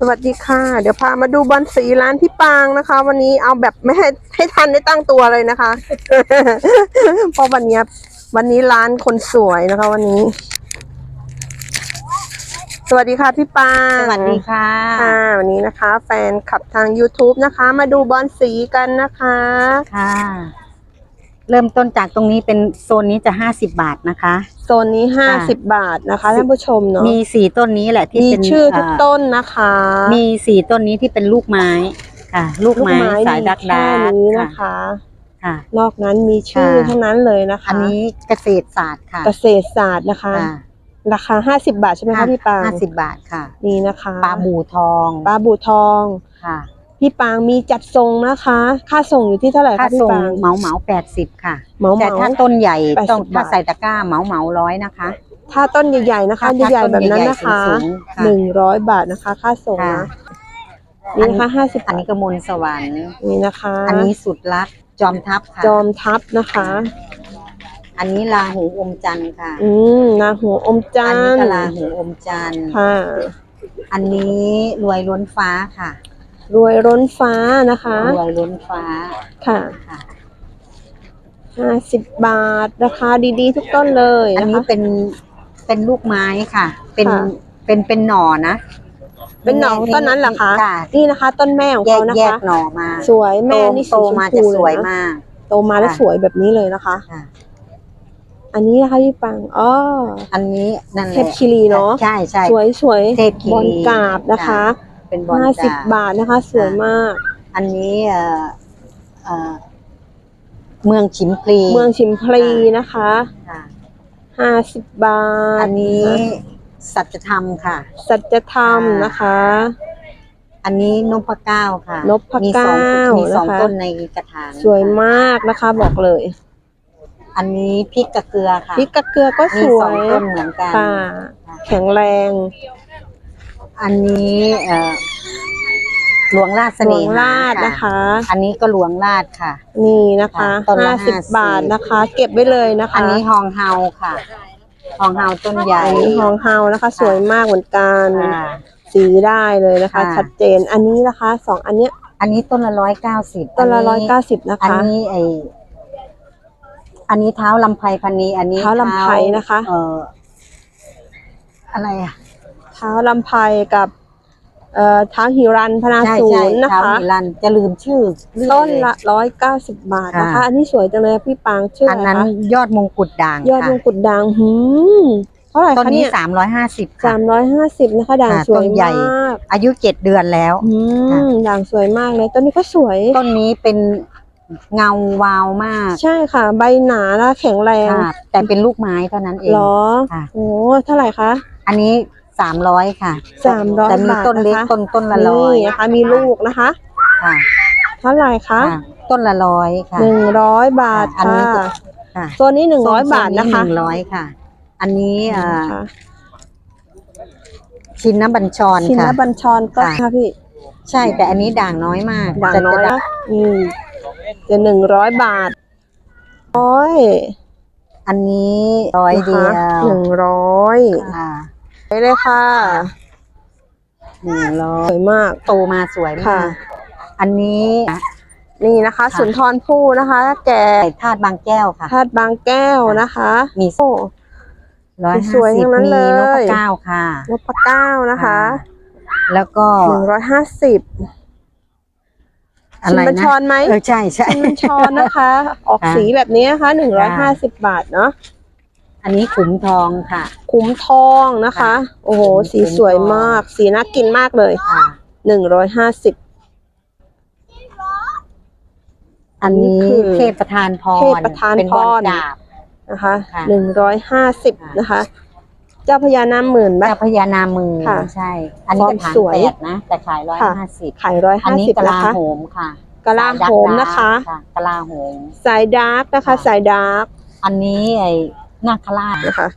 สวัสดีค่ะ เดี๋ยวพามาดูบอลสีร้านพี่ปางนะคะ วันนี้เอาแบบไม่ให้ให้ทันได้ตั้งตัวเลยนะคะเพราะวันเนี้ยวันนี้ร้านคนสวยนะคะ วันนี้ สวัสดีค่ะพี่ปางสวัสดีค่ะค่ะ วันนี้นะคะ แฟนขับทาง YouTube นะคะ มาดูบอลสีกันนะคะค่ะ เริ่มต้นจากตรงนี้เป็นโซนนี้จะห้าสิบบาทนะคะ โซนนี้ห้าสิบบาทนะคะท่านผู้ชมเนาะมีสี่ต้นนี้แหละที่มีเป็นชื่อทุกเต้นนะคะ มีสี่ต้นนี้ที่เป็นลูกไม้ค่ะ ลูกไม้สายดักมีดาแค่ร์นี้ค่ะนะคะค่ะ นอกนั้นมีชื่อค่ะทั้งนั้นเลยนะคะ อันนี้เกษตรศาสตร์ค่ะ เกษตรศาสตร์นะคะค่ะราคาห้าสิบาทใช่ไหมคะพี่ปางห้าสิบบาทค่ะ นี่นะคะปลาบูทองปลาบูทองค่ะ พี่ปางมีจัดทรงนะคะ ค่าส่งอยู่ที่เท่าไหร่ค่าคะพี่ส่งปาง เหมาเหมาแปดสิบค่ะเหมาเหแต่มาถ้าต้นใหญ่80ต้องถ้าบาท ใส่ตะกร้าเหมาเหมาร้อยนะคะถ้าต้นใหญ่ๆนะคะถ้าใหญ่ๆต้นแบบนั้นใหญ่ๆนะคะสูงๆค่ะหนึ่งร้อยบาทนะคะ ค่าส่งค่ะนะนี่นะคะห้าสิบอันนี้ก็มนต์สวรรค์ นี่นะคะ อันนี้สุดรักจอมทัพค่ะ จอมทัพนะคะ อันนี้ลาหูอมจันทร์ค่ะ อืมนาหัวอมจัอันนนี้ทก็ร์ลาหูอมจันทร์ค่ะ อันนี้รวยล้นฟ้าค่ะ รวยร้นฟ้านะคะรวยล้นฟ้าค่ะค่ะ ห้าสิบบาทราคาดีๆ ทุกต้นเลยอันนะนี้คะ เป็นเป็นลูกไม้ค่ะ เป็นค่ะ เป็นเป็นหน่อนะเป็นหน่อต้นนั้นเหรอคะ ค่ะนี่นะคะ ต้นแม่ของแยเขากนะแยกคะ หน่อมาสวยแม่นี่โตสีชมมาพูจะสเลวยยนะมาก โตมาแล้วค่ะ สวยแบบนี้เลยนะคะ ค่ะ อันนี้นะคะพี่ปังอ๋อ อันนี้นั่นแหเทละพคิรีเนาะใช่ใช่ สวยสวยเทพคีรีบอลกราบนะคะ เป็นบอลห้าสิบกาบาทนะคะ สวยมาก อันนี้เอ่อเอ่อเมืองฉิมพลีเมืองชิมพลีนะคะค่ะห้าสิบบาทอันนี้สัจธรรมค่ะ สัจธรรมค่ะนะคะ อันนี้นพเก้าค่ะนพเก้ามีสองมีสองนะคะ ต้นในกระถางสวยมากนะคะ บอกเลยอันนี้พริกกระเกลือค่ะพริกกระเกลือก็สมีวสองยต้นเหมือนกันค่ะแข็งแรง อันนี้เอ่อหลวงราชเสหลน่วงหาราชนะคะ อันนี้ก็หลวงราชค่ะ นี่นะคะค่ะต้นละห้าสิบ50บาทนะคะ เก็บไว้เลยนะคะอันนี้ฮองเฮาค่ะฮองเฮาต้นใหญ่ อันนี้ฮองเฮานะคะ สวยมากเหมือนกัน ค่ะสีได้เลยนะคะ ค่ะ ชัดเจน อันนี้นะคะสองอันเนี้ยอันนี้ต้นละร้อยเก้าสิบต้นละร้อยเก้าสิบนะอันคะ นี้ไออันนี้เท้าลำไพพันนีอันนี้เท้าลำไพนะคะ เอ่ออะไรอะ เท้าลำไพกับเอ่อเท้าหิรันพนาใช่ศูใช่นย์นะเท้าคะ หิรันจะลืมชื่อเรื่อยต้นเยละร้อยเก้าสิบบาทนะคะค่ะอันนี้สวยจังเลยพี่ปางชื่ออันอะไรนั้นคะยอดมงกุฎด่างยอดมค่ะงกุฎด่างหืมเท่าไหร่ต้นคะนี้เนี่ยสามร้อยห้าสิบสามร้อยห้าสิบนะคะด่างค่ะสวยต้นใหญ่ มากอายุเจ็ดเดือนแล้ว อืค่ะ มด่างสวยมากเลยต้นนี้ก็สวย ต้นนี้เป็นเงาวาวมากใช่ค่ะ ใบหนาและแข็งแรงค่ะแต่เป็นลูกไม้เท่านั้นเอง เหรอค่ะ โอ้เท่าไหร่คะ อันนี้ สามร้อยค่ะ300แต่มีต้นเล็กบาทนะคะต้นต้นละร้อยนี่นะคะ มีลูกนะคะค่ะเท่าไหร่คะค่ะต้นละร้อยค่ะหนึ่งร้อยบาทอันนี้ค่ะค่ะตัวนี้หนึ่งร้อยโซบาทนะคะหนึ่งร้อยค่ะ อันนี้เอ่อค่ะชินน้ำบัญชรชินค่ะบัญชรก็ค่ะค่ะพี่ ใช่แต่อันนี้ด่างน้อยมากด่างจะน้อยจะนะอืมจะหนึ่งร้อยบาทร้อยอันนี้ร้อยเดียวหนึ่งร้อยค่ะ ไปเลยค่ะหนึ่งร้อสยวยมาก โตมาสวยค่ะ มากอันนี้นี่นะคะค่ะสุนทรภู่นะคะ แก่ไก่ธาตุบางแก้วค่ะ ธาตุบางแก้วนะคะ มีโอ้ ร้อยสห้าวยสิทั้บงนั้นมีเลยนพเก้าค่ะนพเก้านะคะแล้วก็หนึ่งร้อยห้าสิบอะชินไรบัญนะชรไหมเออใช่ใช่ ชินบัญชรนะคะ ออกค่ะ สีแบบนี้นะคะหนึ่งร้อยห้าสิบบาทเนาะ อันนี้ขุมทองค่ะ คุ้มทองนะคะ ค่ะโอ้โห คุ้มสีสวยมาก สีน่ากินมากเลยค่ะ หนึ่งร้อยห้าสิบ อันนี้คือเทพประธานพรเทพประธานเป็นบอลพรดาบ นะคะค่ะหนึ่งร้อยห้าสิบค่ะ นะคะ เจ้าพญานาคหมื่นบ้า เจ้าพญานามือค่ะใช่ อันนี้กระถางความสวย แปดนะ แต่ขายร้อยค่ะห้าสิบขายร้อยอันห้านี้สิบกะนะลาคะ โหมค่ะกะลาโหมนะคะกะลาโหม สายดาร์กนะคะ ค่ะ สายดาร์ก อันนี้ไอ้ นาคราชนะคะ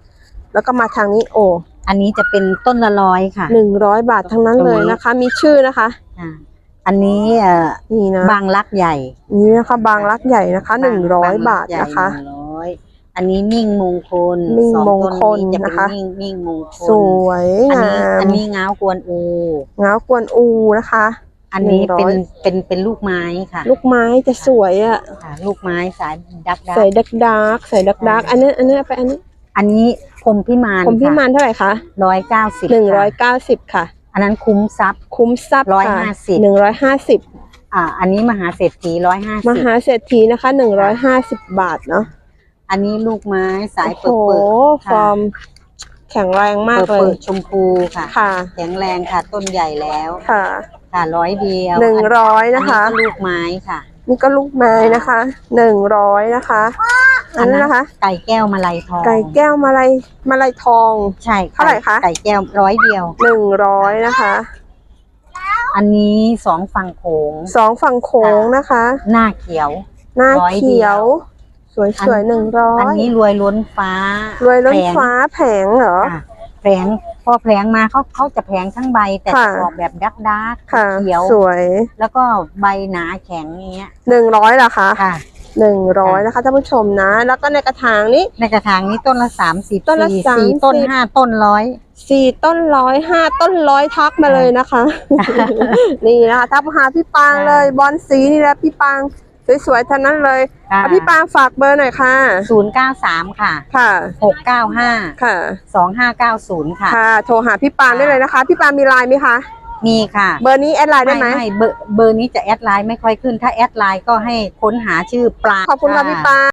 แล้วก็มาทางนี้โอ้อันนี้จะเป็นต้นละร้อยค่ะหนึ่งร้อยบาททั้งนั้นตรงเลนี้ยนะคะ มีชื่อนะคะอ่าอันนี้เอ่อนี่นะบางรักใหญ่นี่นะคะ บางรักใหญ่นะคะหนึ่งร้อยบาทนะคะหนึ่งร้อยอันนี้มิ่งมงคลมิ่งสองมงต้นคลนี้จะเป็นนะคะมิ่งมิ่งมงคลสวยอันงานี้มอันนี้ง้าวกวนอูเงากวนอูนะคะ อันนี้หนึ่งร้อยเป็นเป็นเป็นลูกไม้ค่ะ ลูกไม้จะสวยอะค่ะลูกไม้สายดักดักใส่ดักดักใส่ดักดักอันนี้อันนี้ไปอันนี้ อันนี้พรหมพิมานผมพี่มานเท่าไหร่คะร้อยเก้าสิบหนึ่งร้อยเก้าสิบค่ะ อันนั้นคุ้มทรัพย์คุ้มทรัพย์ค่ะ150หนึ่งร้อยห้าสิบอ่า อันนี้มหาเศรษฐีร้อยห้ามสิบหาเศรษฐีนะคะหนึ่งร้อยห้าสิบบาทเนาะอันนี้ลูกไม้สายโอ้เปิดโหเปิดฟอร์มแข็งแรงมากเปิดเลเปิยดชมพูค่ะค่ะ แข็งแรงค่ะต้นใหญ่แล้วค่ะ ค่ะร้อยเดียวหนึ่งร้อยนะคะอัก็ลูกไม้ค่ะ นี่ก็ลูกไม้นะคะหนึ่งร้อยนะคะอันนั้นนะคะ ไก่แก้วมาลัยทอง ไก่แก้วมาลัยมาลัยทอง ใช่เท่าไหร่คะไก่แก้วร้อยเดียวหนึ่งร้อยนะคะ อันนี้สองฝั่งโขงสองฝั่งโค้งนะคะ หน้าเขียว หน้าร้อยเดีเขียยววสวยสวยหนึ่งร้ออันยนี้รวยล้นฟ้ารวยล้นแผงฟ้าแผงเหรอค่ะแผงพ อแผงมาเขาเขาจะแผงทั้งใบแต่ค่ะจะออกแบบดักดักค่ะ เขียว สวยแล้วก็ใบหนาแข็งอย่างเงี้ยหนึ่งร้อยเหรอคะค่ะ หนึ่งร้อยนะคะท่านผู้ชมนะ แล้วก็ในกระถางนี้ ในกระถางนี้ต้นละสามสิบต้นละสี่30สี่ต้นห้าต้นร้อย สี่ต้นร้อยห้าต้นร้อยทักมาเลยนะคะ นี่นะคะทักมาหาพี่ปางเลยบอลสีนี่แหละพี่ปาง สวยๆทั้งนั้นเลยเอาพี่ปางฝากเบอร์หน่อยค่ะ ศูนย์เก้าสามค่ะค่ะหกเก้าห้าค่ะ สองห้าเก้าศูนย์ค่ะ ค่ะ โทรหาพี่ปางได้เลยนะคะ พี่ปางมีไลน์ไหมคะ มีค่ะเบอร์นี้แอดไลน์ได้ไหมไม่เบอร์เบอร์นี้จะแอดไลน์ไม่ค่อยขึ้น ถ้าแอดไลน์ก็ให้ค้นหาชื่อปลาขอบคุณค่ะพี่ปาง